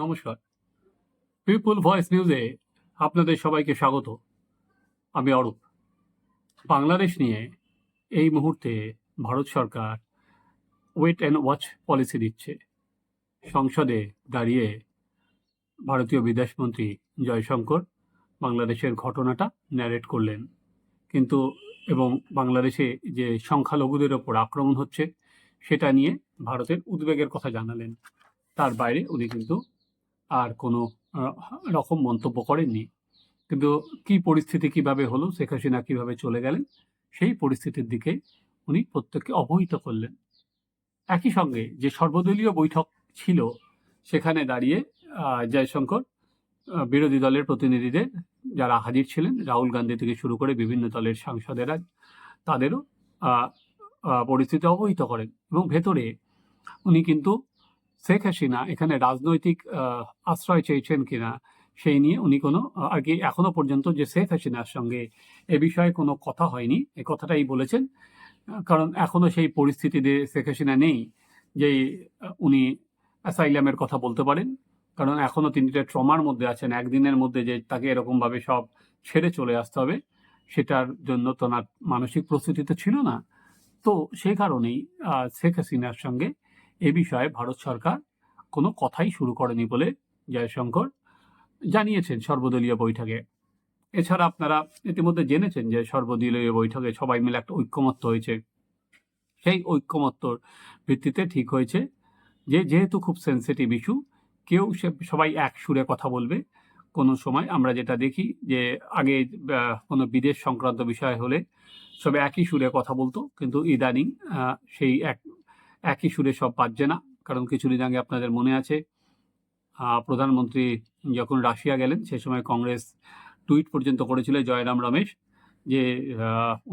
নমস্কার। পিপুল ভয়েস নিউজে আপনাদের সবাইকে স্বাগত। আমি অরূপ। বাংলাদেশ নিয়ে এই মুহূর্তে ভারত সরকার ওয়েট অ্যান্ড ওয়াচ পলিসি দিচ্ছে। সংসদে দাঁড়িয়ে ভারতীয় বিদেশমন্ত্রী জয়শঙ্কর বাংলাদেশের ঘটনাটা ন্যারেট করলেন। কিন্তু এবং বাংলাদেশে যে সংখ্যালঘুদের ওপর আক্রমণ হচ্ছে, সেটা নিয়ে ভারতের উদ্বেগের কথা জানালেন। তার বাইরে উনি কিন্তু আর কোনো রকম মন্তব্য করেননি। কিন্তু কি পরিস্থিতি কীভাবে হলো, শেখ হাসিনা কীভাবে চলে গেলেন, সেই পরিস্থিতির দিকে উনি প্রত্যেককে অবহিত করলেন। একই সঙ্গে যে সর্বদলীয় বৈঠক ছিল, সেখানে দাঁড়িয়ে জয়শঙ্কর বিরোধী দলের প্রতিনিধিদের যারা হাজির ছিলেন, রাহুল গান্ধী থেকে শুরু করে বিভিন্ন দলের সাংসদেরা, তাদেরও পরিস্থিতি অবহিত করেন। এবং ভেতরে উনি কিন্তু শেখ হাসিনা এখানে রাজনৈতিক আশ্রয় চেয়েছেন কিনা সেই নিয়ে উনি কোনো আর কি এখনও পর্যন্ত যে শেখ হাসিনার সঙ্গে এ বিষয়ে কোনো কথা হয়নি, এ কথাটাই বলেছেন। কারণ এখনও সেই পরিস্থিতিতে শেখ হাসিনা নেই যে উনি অ্যাসাইলামের কথা বলতে পারেন। কারণ এখনও তিনি ট্রমার মধ্যে আছেন, একদিনের মধ্যে যে তাকে এরকমভাবে সব ছেড়ে চলে আসতে হবে, সেটার জন্য তো না মানসিক প্রস্তুতি তো ছিল না। তো সেই কারণেই শেখ হাসিনার সঙ্গে এ বিষয়ে ভারত সরকার কোনো কথাই শুরু করেনি বলে জয়শঙ্কর জানিয়েছেন সর্বদলীয় বৈঠকে। এছাড়া আপনারা ইতিমধ্যে জেনেছেন যে সর্বদলীয় বৈঠকে সবাই মিলে একটা ঐক্যমত্য হয়েছে। সেই ঐক্যমত্যর ভিত্তিতে ঠিক হয়েছে যে যেহেতু খুব সেন্সিটিভ ইস্যু কেউ সে সবাই এক সুরে কথা বলবে। কোনো সময় আমরা যেটা দেখি যে আগে কোনো বিদেশ সংক্রান্ত বিষয় হলে সবে একই সুরে কথা বলতো, কিন্তু ইদানিং সেই এক একই সুরে সব বাজছে না, কারণ কিছুদিন আগে আপনাদের মনে আছে প্রধানমন্ত্রী যখন রাশিয়া গেলেন, সে সময় কংগ্রেস টুইট পর্যন্ত করেছিল জয়রাম রমেশ যে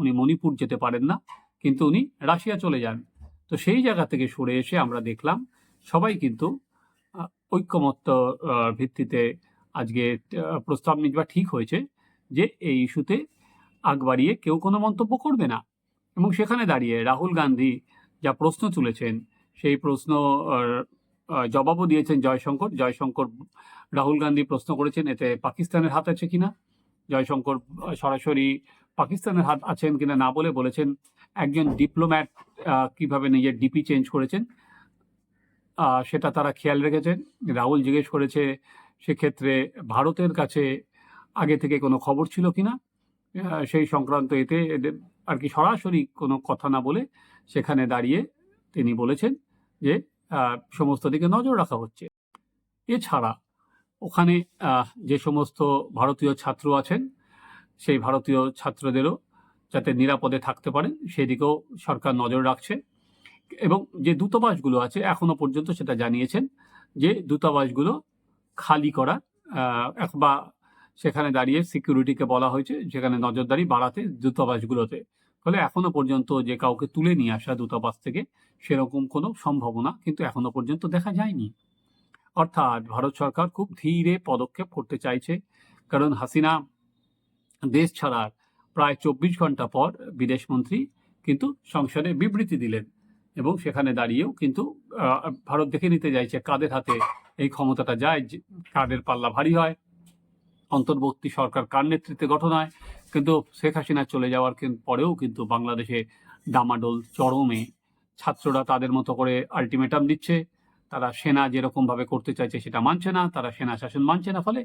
উনি মণিপুর যেতে পারেন না, কিন্তু উনি রাশিয়া চলে যান। তো সেই জায়গা থেকে সরে এসে আমরা দেখলাম, সবাই কিন্তু ঐক্যমত্য ভিত্তিতে আজকে প্রস্তাব নিজবা ঠিক হয়েছে যে এই ইস্যুতে আগ বাড়িয়ে কেউ কোনো মন্তব্য করবে না। এবং সেখানে দাঁড়িয়ে রাহুল গান্ধী যা প্রশ্ন তুলেছেন, সেই প্রশ্ন জবাবও দিয়েছেন জয়শঙ্কর। জয়শঙ্কর, রাহুল গান্ধী প্রশ্ন করেছেন, এতে পাকিস্তানের হাত আছে কিনা? জয়শঙ্কর সরাসরি পাকিস্তানের হাত আছেন কিনা না বলে বলেছেন। একজন ডিপ্লোম্যাট কীভাবে নিজের ডিপি চেঞ্জ করেছেন সেটা তারা খেয়াল রেখেছেন। রাহুল জিজ্ঞেস করেছে, সেক্ষেত্রে ভারতের কাছে আগে থেকে কোনো খবর ছিল কিনা? সেই সংক্রান্ত এতে আর কি সরাসরি কোনো কথা না বলে সেখানে দাঁড়িয়ে তিনি বলেছেন যে সমস্ত দিকে নজর রাখা হচ্ছে। এছাড়া ওখানে যে সমস্ত ভারতীয় ছাত্র আছেন, সেই ভারতীয় ছাত্রদেরও যাতে নিরাপদে থাকতে পারেন, সেদিকেও সরকার নজর রাখছে। এবং যে দূতাবাসগুলো আছে, এখনও পর্যন্ত সেটা জানিয়েছেন যে, দূতাবাসগুলো খালি করা বা সেখানে দাঁড়িয়ে সিকিউরিটিকে বলা হয়েছে সেখানে নজরদারি বাড়াতে দূতাবাসগুলোতে। ফলে এখনও পর্যন্ত যে কাউকে তুলে নিয়ে আসা দূতাবাস থেকে সেরকম কোনো সম্ভাবনা কিন্তু এখনও পর্যন্ত দেখা যায়নি। অর্থাৎ ভারত সরকার খুব ধীরে পদক্ষেপ করতে চাইছে, কারণ হাসিনা দেশ ছাড়ার প্রায় চব্বিশ ঘণ্টা পর বিদেশমন্ত্রী কিন্তু সংসদে বিবৃতি দিলেন এবং সেখানে দাঁড়িয়েও কিন্তু ভারত দেখে নিতে চাইছে কাদের হাতে এই ক্ষমতাটা যায় কাদের পাল্লা ভারী হয়। অন্তর্বর্তী সরকার কার নেতৃত্বে গঠন হয় কিন্তু শেখ হাসিনা চলে যাওয়ার পরেও কিন্তু বাংলাদেশে ডামাডোল চরমে ছাত্ররা তাদের মতো করে আলটিমেটাম দিচ্ছে। তারা সেনা যেরকমভাবে করতে চাইছে সেটা মানছে না, তারা সেনা শাসন মানছে না। ফলে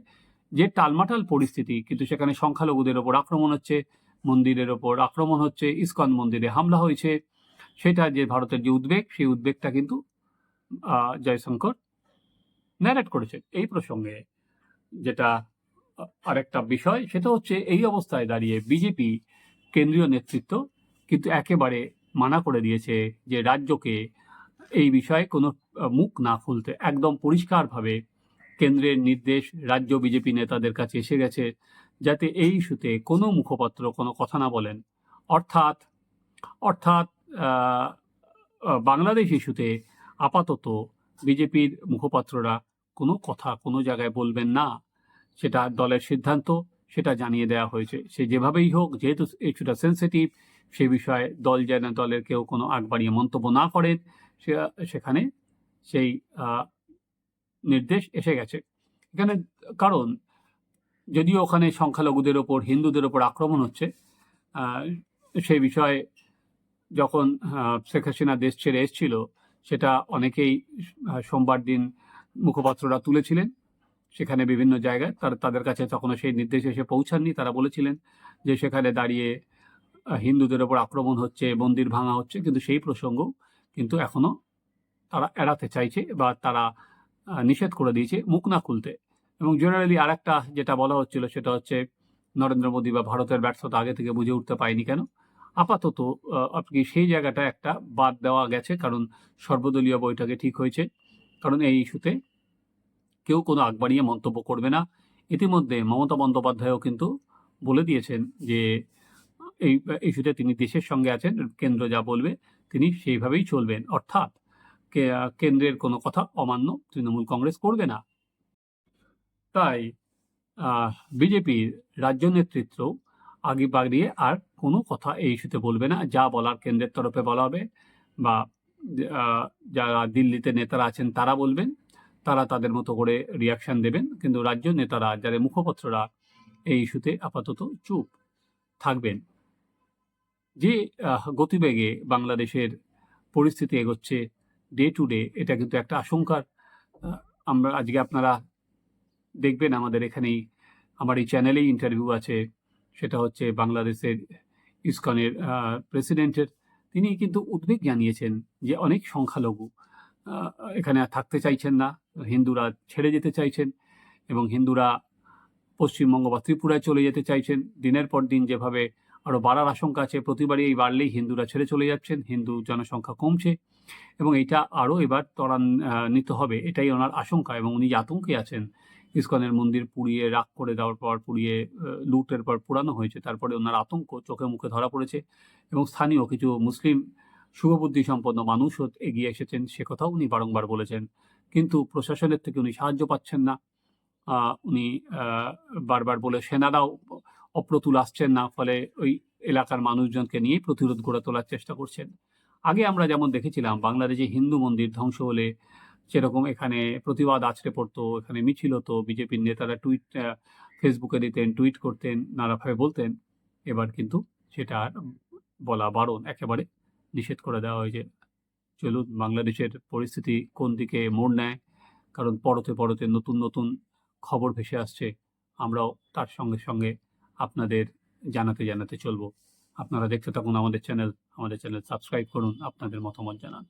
যে টালমাটাল পরিস্থিতি, কিন্তু সেখানে সংখ্যালঘুদের ওপর আক্রমণ হচ্ছে, মন্দিরের ওপর আক্রমণ হচ্ছে, ইসকন মন্দিরে হামলা হয়েছে। সেটা যে ভারতের যে উদ্বেগ, সেই উদ্বেগটা কিন্তু জয়শঙ্কর ন্যারেট করেছে এই প্রসঙ্গে যেটা আরেকটা বিষয়, সেটা হচ্ছে এই অবস্থায় দাঁড়িয়ে বিজেপি কেন্দ্রীয় নেতৃত্ব কিন্তু একেবারে মানা করে দিয়েছে যে রাজ্যকে এই বিষয়ে কোনো মুখ না খুলতে, একদম পরিষ্কারভাবে কেন্দ্রের নির্দেশ রাজ্য বিজেপি নেতাদের কাছে এসে গেছে যাতে এই ইস্যুতে কোনো মুখপাত্র কোনো কথা না বলেন। অর্থাৎ অর্থাৎ বাংলাদেশ ইস্যুতে আপাতত বিজেপির মুখপাত্ররা কোনো কথা কোনো জায়গায় বলবেন না। সেটা দলের সিদ্ধান্ত, সেটা জানিয়ে দেওয়া হয়েছে। সে যেভাবেই হোক, যেহেতু ইস্যুটা সেন্সিটিভ সে বিষয়ে দল যেন দলের কেউ কোনো আগ বাড়িয়ে মন্তব্য না করেন, সে, সেখানে সেই নির্দেশ এসে গেছে। এখানে কারণ, যদিও ওখানে সংখ্যালঘুদের ওপর, হিন্দুদের ওপর আক্রমণ হচ্ছে সেই বিষয়ে যখন শেখ হাসিনা দেশ ছেড়ে এসেছিল, সেটা অনেকেই সোমবার দিন মুখপাত্ররা তুলেছিলেন। সেখানে বিভিন্ন জায়গায় তার, তাদের কাছে তখনও সেই নির্দেশ এসে পৌঁছাননি। তারা বলেছিলেন যে সেখানে দাঁড়িয়ে হিন্দুদের ওপর আক্রমণ হচ্ছে, মন্দির ভাঙা হচ্ছে, কিন্তু সেই প্রসঙ্গ কিন্তু এখনও তারা এড়াতে চাইছে বা তারা নিষেধ করে দিয়েছে মুখ না খুলতে। এবং জেনারেলি আরেকটা যেটা বলা হচ্ছিল সেটা হচ্ছে, নরেন্দ্র মোদী বা ভারতের ব্যর্থতা আগে থেকে বুঝে উঠতে পায়নি কেন? আপাতত আপনি সেই জায়গাটা একটা বাদ দেওয়া গেছে, কারণ সর্বদলীয় বৈঠকে ঠিক হয়েছে। কারণ এই ইস্যুতে কেউ কোনো আগ বাড়িয়ে মন্তব্য করবে না। ইতিমধ্যে মমতা বন্দ্যোপাধ্যায়ও কিন্তু বলে দিয়েছেন যে, এই ইস্যুতে তিনি দেশের সঙ্গে আছেন, কেন্দ্র যা বলবে তিনি সেইভাবেই চলবেন। অর্থাৎ কেন্দ্রের কোনো কথা অমান্য তৃণমূল কংগ্রেস করবে না। তাই বিজেপির রাজ্য নেতৃত্ব আগে বাড়িয়ে আর কোনো কথা এই ইস্যুতে বলবে না। যা বলার কেন্দ্রের তরফে বলা হবে বা যারা দিল্লিতে নেতারা আছেন তারা বলবেন। তারা তাদের মতো করে রিয়াকশন দেবেন। কিন্তু রাজ্য নেতারা, যাদের মুখপত্ররা এই ইস্যুতে আপাতত চুপ থাকবেন। যে গতিবেগে বাংলাদেশের পরিস্থিতি এগোচ্ছে ডে টু ডে এটা কিন্তু একটা আশঙ্কার আমরা আজকে আপনারা দেখবেন আমাদের এখানেই, আমার এই চ্যানেলেই ইন্টারভিউ আছে, সেটা হচ্ছে বাংলাদেশের ইসকনের প্রেসিডেন্টের তিনি কিন্তু উদ্বেগ জানিয়েছেন যে অনেক সংখ্যালঘু এখানে আর থাকতে চাইছেন না। হিন্দুরা ছেড়ে যেতে চাইছেন এবং হিন্দুরা পশ্চিমবঙ্গ বা ত্রিপুরায় চলে যেতে চাইছেন। দিনের পর দিন যেভাবে আরও বাড়ার আশঙ্কা আছে, প্রতিবারই এই বাড়লেই হিন্দুরা ছেড়ে চলে যাচ্ছেন, হিন্দু জনসংখ্যা কমছে এবং এটা আরও এবার ত্বরান্বিত হবে, এটাই ওনার আশঙ্কা এবং উনি আতঙ্কে আছেন, ইস্কনের মন্দির পুড়িয়ে রাগ করে দেওয়ার পর, পুড়িয়ে লুটের পর পুরানো হয়েছে, তারপরে ওনার আতঙ্ক চোখে মুখে ধরা পড়েছে এবং স্থানীয় কিছু মুসলিম শুভবুদ্ধি সম্পন্ন মানুষও এগিয়ে এসেছেন, সে কথাও উনি বারংবার বলেছেন। কিন্তু প্রশাসনের থেকে উনি সাহায্য পাচ্ছেন না। উনি বারবার বলে সেনারাও অপ্রতুল আসছেন না, ফলে ওই এলাকার মানুষজনকে নিয়ে প্রতিরোধ গড়ে তোলার চেষ্টা করছেন। আগে আমরা যেমন দেখেছিলাম, বাংলাদেশে হিন্দু মন্দির ধ্বংস হলে সেরকম এখানে প্রতিবাদ আছড়ে পড়তো, এখানে মিছিল হতো, বিজেপির নেতারা টুইট ফেসবুকে দিতেন, টুইট করতেন, নানাভাবে বলতেন। এবার কিন্তু সেটা বলা বারণ, একেবারে নিষেধ করে দেওয়া হয়েছে। চলুন বাংলাদেশের পরিস্থিতি কোন দিকে মোড় নেয়? কারণ পরতে পরতে নতুন নতুন খবর ভেসে আসছে। আমরাও তার সঙ্গে সঙ্গে আপনাদের জানাতে জানাতে চলবো। আপনারা দেখতে থাকুন আমাদের চ্যানেল। আমাদের চ্যানেল সাবস্ক্রাইব করুন, আপনাদের মতামত জানান।